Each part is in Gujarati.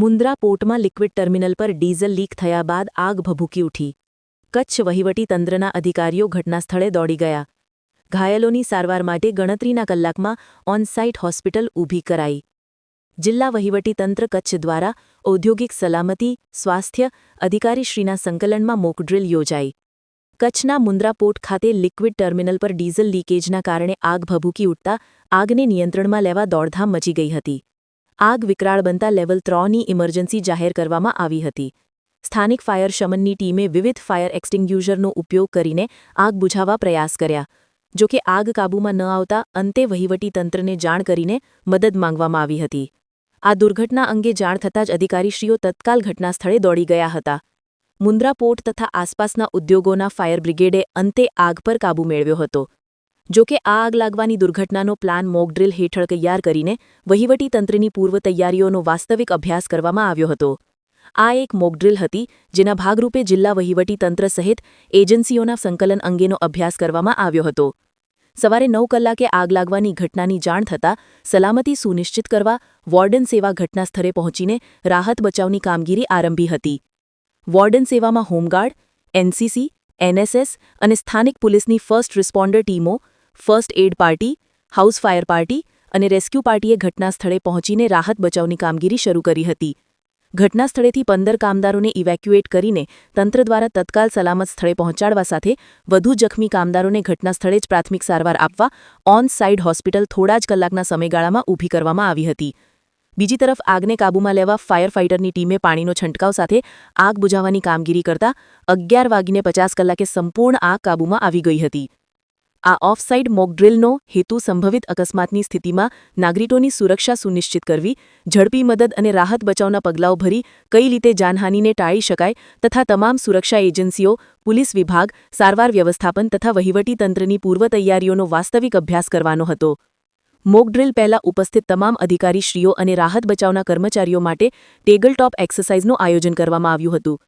મુન્દ્રા પોર્ટમાં લિક્વિડ ટર્મિનલ પર ડીઝલ લીક થયા બાદ આગ ભભૂકી ઉઠી. કચ્છ વહીવટી તંત્રના અધિકારીઓ ઘટનાસ્થળે દોડી ગયા. ઘાયલોની સારવાર માટે ગણતરીના કલાકમાં ઓનસાઇટ હોસ્પિટલ ઊભી કરાઈ. જિલ્લા વહીવટીતંત્ર કચ્છ દ્વારા ઔદ્યોગિક સલામતી, સ્વાસ્થ્ય અધિકારીશ્રીના સંકલનમાં મોકડ્રીલ યોજાઈ. કચ્છના મુન્દ્રા પોર્ટ ખાતે લિક્વિડ ટર્મિનલ પર ડીઝલ લીકેજના કારણે આગ ભભૂકી ઉઠતા આગને નિયંત્રણમાં લેવા દોડધામ મચી ગઈ હતી. આગ વિકરાળ બનતા લેવલ ત્રણની ઇમરજન્સી જાહેર કરવામાં આવી હતી. સ્થાનિક ફાયર શમનની ટીમે વિવિધ ફાયર એક્સટિંગ્યુઝરનો ઉપયોગ કરીને આગ બુઝાવવા પ્રયાસ કર્યા. જોકે આગ કાબૂમાં ન આવતા અંતે વહીવટીતંત્રને જાણ કરીને મદદ માંગવામાં આવી હતી. આ દુર્ઘટના અંગે જાણ થતાં જ અધિકારીશ્રીઓ તત્કાલ ઘટનાસ્થળે દોડી ગયા હતા. મુન્દ્રા પોર્ટ તથા આસપાસના ઉદ્યોગોના ફાયર બ્રિગેડે અંતે આગ પર કાબૂ મેળવ્યો હતો. જોકે આ આગ લાગવાની દુર્ઘટનાનો પ્લાન મોકડ્રીલ હેઠળ તૈયાર કરીને વહીવટીતંત્રની પૂર્વ તૈયારીઓનો વાસ્તવિક અભ્યાસ કરવામાં આવ્યો હતો. આ એક મોકડ્રીલ હતી, જેના ભાગરૂપે જિલ્લા વહીવટીતંત્ર સહિત એજન્સીઓના સંકલન અંગેનો અભ્યાસ કરવામાં આવ્યો હતો. સવારે નવ કલાકે આગ લાગવાની ઘટનાની જાણ થતાં સલામતી સુનિશ્ચિત કરવા વોર્ડન સેવા ઘટનાસ્થળે પહોંચીને રાહત બચાવની કામગીરી આરંભી હતી. વોર્ડન સેવામાં હોમગાર્ડ, એનસીસી, એનએસએસ અને સ્થાનિક પોલીસની ફર્સ્ટ રિસ્પોન્ડર ટીમો first aid party, house fire party અને રેસ્ક્યુ પાર્ટીએ ઘટનાસ્થળે પહોંચીને રાહત બચાવની કામગીરી શરૂ કરી હતી. ઘટનાસ્થળેથી પંદર કામદારોને ઇવેક્યુએટ કરીને તંત્ર દ્વારા તત્કાલ સલામત સ્થળે પહોંચાડવા સાથે વધુ જખમી કામદારોને ઘટનાસ્થળે જ પ્રાથમિક સારવાર આપવા ઓન સાઇડ હોસ્પિટલ થોડા જ કલાકના સમયગાળામાં ઊભી કરવામાં આવી હતી. બીજી તરફ આગને કાબૂમાં લેવા ફાયર ફાઇટરની ટીમે પાણીનો છંટકાવ સાથે આગ બુઝાવવાની કામગીરી કરતા અગિયાર વાગીને પચાસ કલાકે સંપૂર્ણ આગ કાબૂમાં આવી ગઈ હતી. આ ઓફસાઇડ મોકડ્રીલનો હેતુ સંભવિત અકસ્માતની સ્થિતિમાં નાગરિકોની સુરક્ષા સુનિશ્ચિત કરવી, ઝડપી મદદ અને રાહત બચાવના પગલાઓ ભરી કઈ રીતે જાનહાનિને ટાળી શકાય તથા તમામ સુરક્ષા એજન્સીઓ, પોલીસ વિભાગ, સારવાર વ્યવસ્થાપન તથા વહીવટીતંત્રની પૂર્વ તૈયારીઓનો વાસ્તવિક અભ્યાસ કરવાનો હતો. મોકડ્રીલ પહેલા ઉપસ્થિત તમામ અધિકારીશ્રીઓ અને રાહત બચાવના કર્મચારીઓ માટે ટેગલટોપ એક્સરસાઇઝનું આયોજન કરવામાં આવ્યું હતું.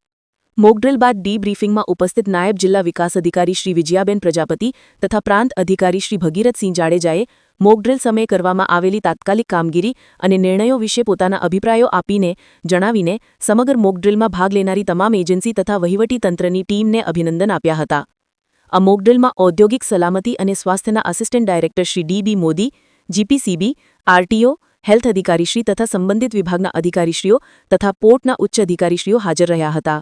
મોકડ્રીલ બાદ ડી બ્રીફિંગમાં ઉપસ્થિત નાયબ જિલ્લા વિકાસ અધિકારી શ્રી વિજયાબેન પ્રજાપતિ તથા પ્રાંત અધિકારી શ્રી ભગીરથસિંહ જાડેજાએ મોકડ્રીલ સમયે કરવામાં આવેલી તાત્કાલિક કામગીરી અને નિર્ણયો વિશે પોતાના અભિપ્રાયો આપીને જણાવીને સમગ્ર મોકડ્રીલમાં ભાગ લેનારી તમામ એજન્સી તથા વહીવટીતંત્રની ટીમને અભિનંદન આપ્યા હતા. આ મોકડ્રીલમાં ઔદ્યોગિક સલામતી અને સ્વાસ્થ્યના assistant director Shri D B Modi GPCB RTO health અધિકારીશ્રી તથા સંબંધિત વિભાગના અધિકારીશ્રીઓ તથા પોર્ટના ઉચ્ચ અધિકારીશ્રીઓ હાજર રહ્યા હતા.